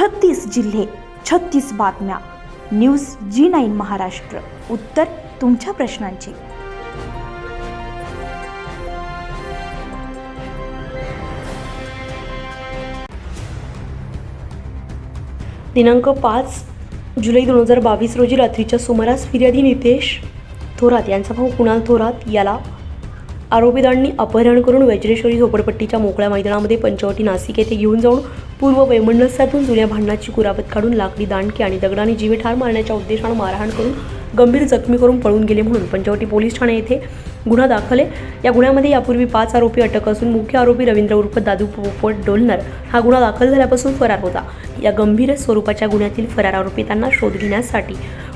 छत्तीस जिल्हे छत्तीस बातम्या. News G nine Maharashtra. उत्तर तुमच्या प्रश्नांची. दिनांक पाच जुलै दोन हजार बावीस रोजी रात्रीच्या सुमारास फिर्यादी नितेश थोरात यांचा भाऊ कुणाल थोरात याला आरोपीदांनी अपहरण करून वज्रेश्वरी झोपडपट्टीच्या मोकळ्या मैदानामध्ये पंचवटी नाशिक येथे घेऊन जाऊन पूर्व वैमनस्यातून जुन्या भांडणाची कुरापत काढून लाकडी दांडकी आणि दगडाने जीवे ठार मारण्याच्या उद्देशानं मारहाण करून गंभीर जखमी करून पळून गेले म्हणून पंचवटी पोलीस ठाणे येथे गुन्हा दाखल आहे. या गुन्ह्यामध्ये यापूर्वी पाच आरोपी अटक असून मुख्य आरोपी रवींद्र उर्फ दादू पोपट डोलनर हा गुन्हा दाखल झाल्यापासून फरार होता. या गंभीर स्वरूपाच्या गुन्ह्यातील फरार आरोपितांना शोध घेण्यासाठी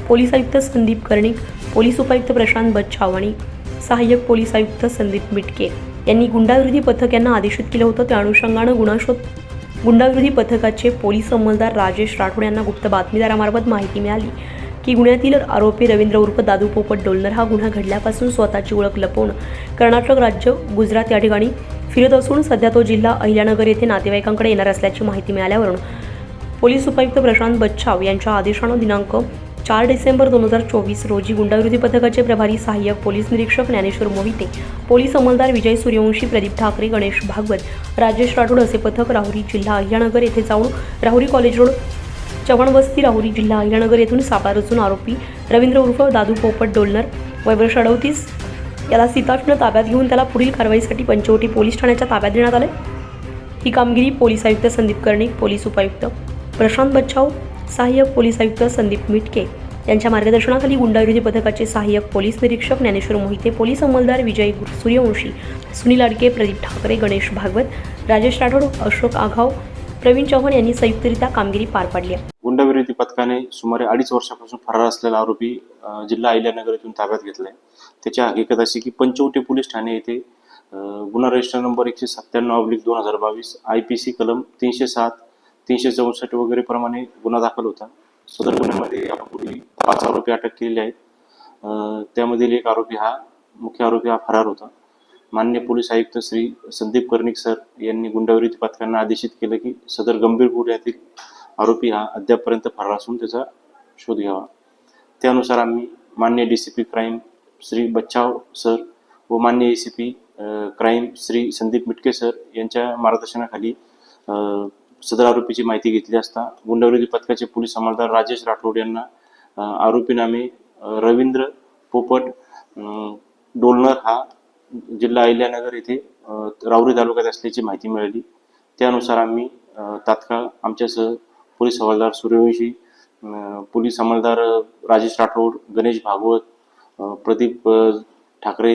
पोलीस आयुक्त संदीप कर्णिक पोलीस उपायुक्त प्रशांत बच्छाव आणि सहाय्यक पोलीस आयुक्त संदीप मिटके यांनी गुंडाविरोधी पथक यांना आदेशित केलं होतं. त्या अनुषंगानं गुन्हा गुंडाविरोधी पथकाचे पोलीस अंमलदार राजेश राठोड यांना गुप्त बातमीदारामार्फत माहिती मिळाली की गुन्ह्यातील आरोपी रवींद्र उर्फ दादू पोपट डोलनर हा गुन्हा घडल्यापासून स्वतःची ओळख लपवून कर्नाटक राज्य गुजरात या ठिकाणी फिरत असून सध्या तो जिल्हा अहिल्यानगर येथे नातेवाईकांकडे येणार असल्याची माहिती मिळाल्यावरून पोलीस उपायुक्त प्रशांत बच्छाव यांच्या आदेशानं दिनांक चार डिसेंबर दोन हजार चोवीस रोजी गुंडाविरोधी पथकाचे प्रभारी सहाय्यक पोलीस निरीक्षक ज्ञानेश्वर मोहिते पोलीस अंमलदार विजय सूर्यवंशी प्रदीप ठाकरे गणेश भागवत राजेश राठोड असे पथक राहुरी जिल्हा अहिल्यानगर येथे जाऊन राहुरी कॉलेज रोड चव्हाण वस्ती राहुरी जिल्हा अहिल्यानगर येथून सापळा रचून आरोपी रवींद्र उर्फ दादू पोपट डोलनर वयवर्ष अडवतीस याला सीताफनं ताब्यात घेऊन त्याला पुढील कारवाईसाठी पंचवटी पोलीस ठाण्याच्या ताब्यात देण्यात आले. ही कामगिरी पोलीस आयुक्त संदीप कर्णिक पोलीस उपायुक्त प्रशांत बच्चाव सहाय्यक पोलीस आयुक्त संदीप मिटके. यांच्या मार्गदर्शनाखाली गुंडाविरोधी पथकाचे सहाय्यक पोलीस निरीक्षक ज्ञानेश्वर मोहिते पोलीस अंमलदार विजय सूर्यवंशी सुनील अडके प्रदीप ठाकरे गणेश भागवत राजेश राठोड अशोक आघाव प्रवीण चव्हाण यांनी संयुक्तरित्या कामगिरी पार पाडली आहे. गुंडविरोधी पथकाने सुमारे अडीच वर्षापासून फरार असलेला आरोपी जिल्हा अहिल्यानगर येथून ताब्यात घेतलाय. त्याची हकीकत अशी की पंचवटी पोलीस ठाणे येथे गुन्हा रजिस्टर नंबर एकशे सत्त्याण्णव अब्लिक दोन हजार बावीस आय पी सी कलम तीनशे सात तीनशे चौसष्ट वगैरे प्रमाणे गुन्हा दाखल होता. सदर गुन्ह्यामध्ये यापूर्वी पाच आरोपी अटक केलेले आहेत. त्यामधील एक आरोपी हा मुख्य आरोपी हा फरार होता. मान्य पोलीस आयुक्त श्री संदीप कर्णिक सर यांनी गुंडाविरोधी पथकांना आदेशित केलं की सदर गंभीर गुन्ह्यातील आरोपी हा अद्यापपर्यंत फरार असून त्याचा शोध घ्यावा. त्यानुसार आम्ही मान्य D C P crime Shri Bachchav sir व मान्य A C P crime Shri Sandeep Mitke sir यांच्या मार्गदर्शनाखाली सदर आरोपीची माहिती घेतली असता गुंडविरोधी पथकाचे पोलीस अंमलदार राजेश राठोड यांना अ, आरोपीनामे रवींद्र पोपट डोलनर हा जिल्हा अहिल्यानगर येथे राऊरी तालुक्यात असल्याची माहिती मिळाली. त्यानुसार आम्ही तात्काळ आमच्यासह पोलीस हवालदार सूर्यवंशी पोलीस अंमलदार राजेश राठोड गणेश भागवत प्रदीप ठाकरे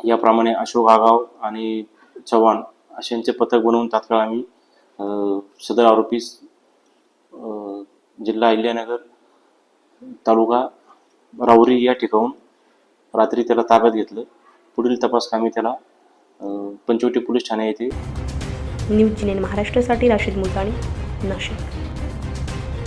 याप्रमाणे अशोक आगाव आणि चव्हाण अशांचे पथक बनवून तात्काळ आम्ही सदर आरोपीस जिल्हा अहिल्यानगर तालुका राहुरी या ठिकाणून रात्री त्याला ताब्यात घेतलं. पुढील तपास कामी त्याला पंचवटी पोलीस ठाणे येथे न्यूज जिनेन महाराष्ट्रासाठी राशीद मुलताणी नाशिक.